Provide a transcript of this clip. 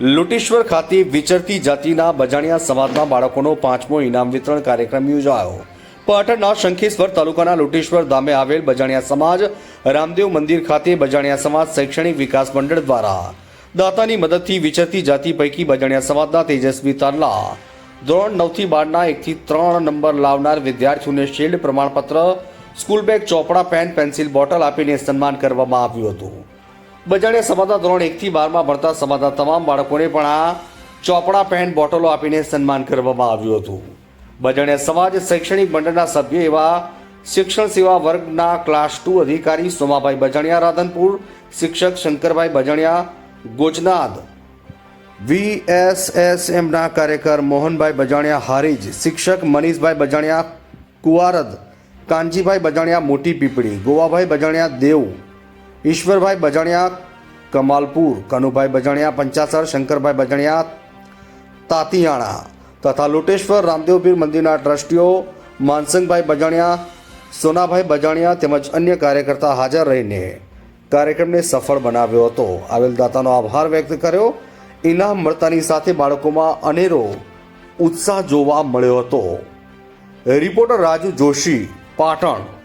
લુટેશ્વર ખાતે વિચરતી જાતિના બજાણિયા સમાજના બાળકોનો પાંચમો ઇનામ વિતરણ કાર્યક્રમ યોજાયો. પાટણના શંખેશ્વર તાલુકાના લુટેશ્વર ધામે આવેલ બજાણિયા સમાજ, રામદેવ મંદિર ખાતે બજાણિયા સમાજ શૈક્ષણિક વિકાસ મંડળ દ્વારા દાતાની મદદથી વિચરતી જાતિ પૈકી બજાણિયા સમાજના તેજસ્વી તારલા ધોરણ નવથી બારના એકથી ત્રણ નંબર લાવનાર વિદ્યાર્થીઓને શિલ્ડ પ્રમાણપત્ર, સ્કૂલ બેગ, ચોપડા, પેન, પેન્સિલ બોટલ આપીને સન્માન કરવામાં આવ્યું હતું. બજાણિયા સમાતા ધોરણ એકથી બારમાં ભણતા સમાજના તમામ બાળકોને પણ આ ચોપડા, પેન, બોટલો આપીને સન્માન કરવામાં આવ્યું હતું. બજાણે સમાજ શૈક્ષણિક મંડળના સભ્ય એવા શિક્ષણ સેવા વર્ગના ક્લાસ ટુ અધિકારી સોમાભાઈ બજાણિયા, રાધનપુર, શિક્ષક શંકરભાઈ બજાણિયા ગોચનાદ વીએસએસએમના કાર્યકર મોહનભાઈ બજાણિયા હારીજ, શિક્ષક મનીષભાઈ બજાણિયા કુવારદ, કાનજીભાઈ બજાણિયા મોટી પીપળી, ગોવાભાઈ બજાણિયા દેવ ઈશ્વરભાઈ બજાણિયા, કમાલપુર, કનુભાઈ બજાણિયા, પંચાસર, શંકરભાઈ બજાણિયા, તાતિયાણા તથા લોટેશ્વર રામદેવપીર મંદિરના ટ્રસ્ટીઓ માનસંગભાઈ બજાણિયા, સોનાભાઈ બજાણિયા તેમજ અન્ય કાર્યકર્તા હાજર રહીને કાર્યક્રમને સફળ બનાવ્યો હતો. આવેલ દાતાનો આભાર વ્યક્ત કર્યો. ઇનામ મળતાની સાથે બાળકોમાં અનેરો ઉત્સાહ જોવા મળ્યો હતો. રિપોર્ટર રાજુ જોશી, પાટણ.